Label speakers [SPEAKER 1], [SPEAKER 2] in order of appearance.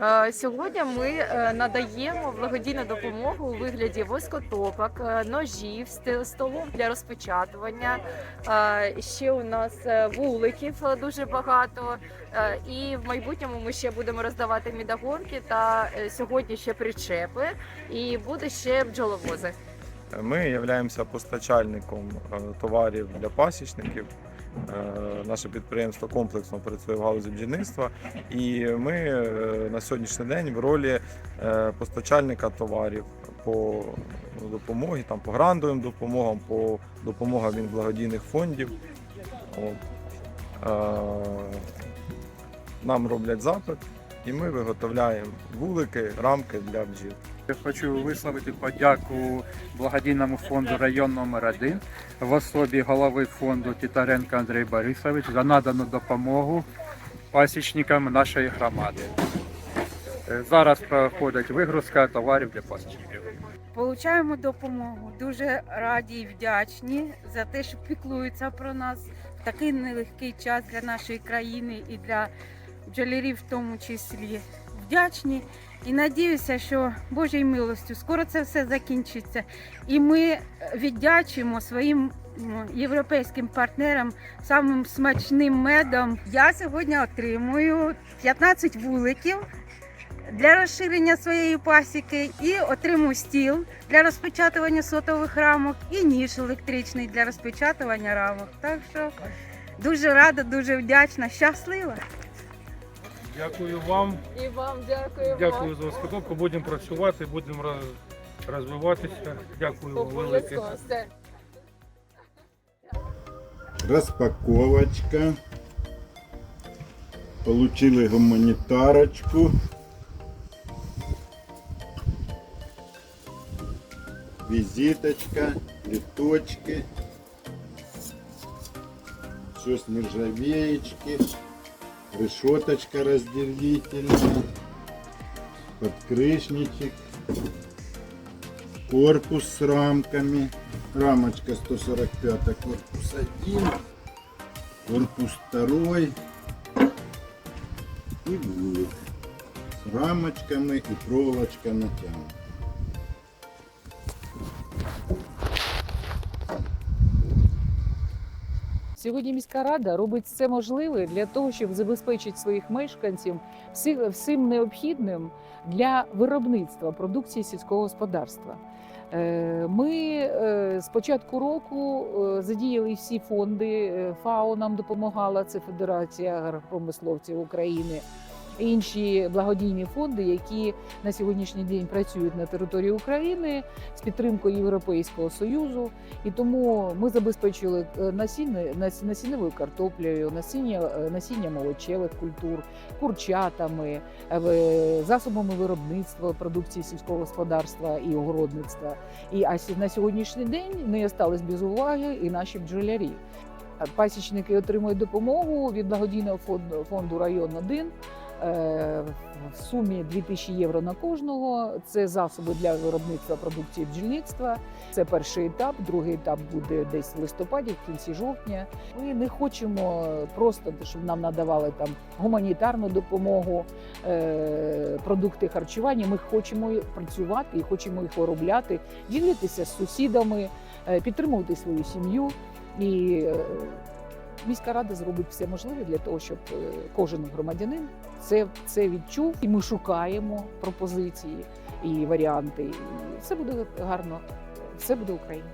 [SPEAKER 1] Е, Сьогодні ми е, надаємо благодійну допомогу у вигляді воскотопок, е, ножів, столов для розпечатування. Ще у нас вуликів дуже багато. І в майбутньому ми ще будемо роздавати мідагонки та сьогодні ще причепи. І буде ще бджоловози.
[SPEAKER 2] Ми являємося постачальником товарів для пасічників. Е, Наше підприємство комплексно працює в галузі бджільництва, і ми е, на сьогоднішній день в ролі е, постачальника товарів по допомогі, там по грантовим допомогам, по допомогам від благодійних фондів. От. Нам роблять запит, і ми виготовляємо вулики, рамки для бджіл.
[SPEAKER 3] Я хочу висловити подяку благодійному фонду район номер 1 в особі голови фонду Титаренко Андрій Борисович за надану допомогу пасічникам нашої громади. Е, Зараз проходить вигрузка товарів для пасічників.
[SPEAKER 4] Получаємо допомогу. Дуже раді і вдячні за те, що піклуються про нас в такий нелегкий час для нашої країни і для бджолярів в тому числі. Вдячні і надіюся, що Божою милостю скоро це все закінчиться. І ми віддячимо своїм європейським партнерам самим смачним медом. Я сьогодні отримую 15 вуликів для розширення своєї пасіки і отримую стіл для розпечатування сотових рамок і ніж електричний для розпечатування рамок. Так що дуже рада, дуже вдячна, щаслива.
[SPEAKER 5] Дякую вам.
[SPEAKER 1] І вам дякую.
[SPEAKER 5] Дякую за розпаковку. Будемо працювати, будемо роз- розвиватися. Дякую вам велике.
[SPEAKER 6] Распаковочка. Получили гуманитарочку. Визиточка, литочки. Все с нержавеечки. Решеточка разделительная. Подкрышничек. Корпус с рамками. Рамочка 145, корпус 1, корпус 2 и вулик. С рамочками и проволочка натянута.
[SPEAKER 7] Сьогодні міська рада робить все можливе для того, щоб забезпечити своїх мешканців всім необхідним для виробництва продукції сільського господарства. Е, Ми е, з початку року е, задіяли всі фонди. ФАО нам допомагала, це Федерація агропромисловців України. Інші благодійні фонди, які на сьогоднішній день працюють на території України з підтримкою Європейського союзу. І тому ми забезпечили е, насіння, нас- насінневою картоплею, насіння, е, насіння молочевих культур, курчатами, е, засобами виробництва продукції сільського господарства і огородництва. І а на сьогоднішній день не остались без уваги і наші бджолярі. Пасічники отримують допомогу від благодійного фонду, район 1 е, в сумі 2000 євро на кожного. Це засоби для виробництва продукції бджільництва. Це перший етап. Другий етап буде десь в листопаді, в кінці жовтня. Ми не хочемо просто, щоб нам надавали там гуманітарну допомогу, е, продукти харчування. Ми хочемо працювати і хочемо їх виробляти, ділитися з сусідами, е, підтримувати свою сім'ю. І е, міська рада зробить все можливе для того, щоб е, кожен громадянин це, це відчув. І ми шукаємо пропозиції і варіанти. І все буде гарно, все буде Україна.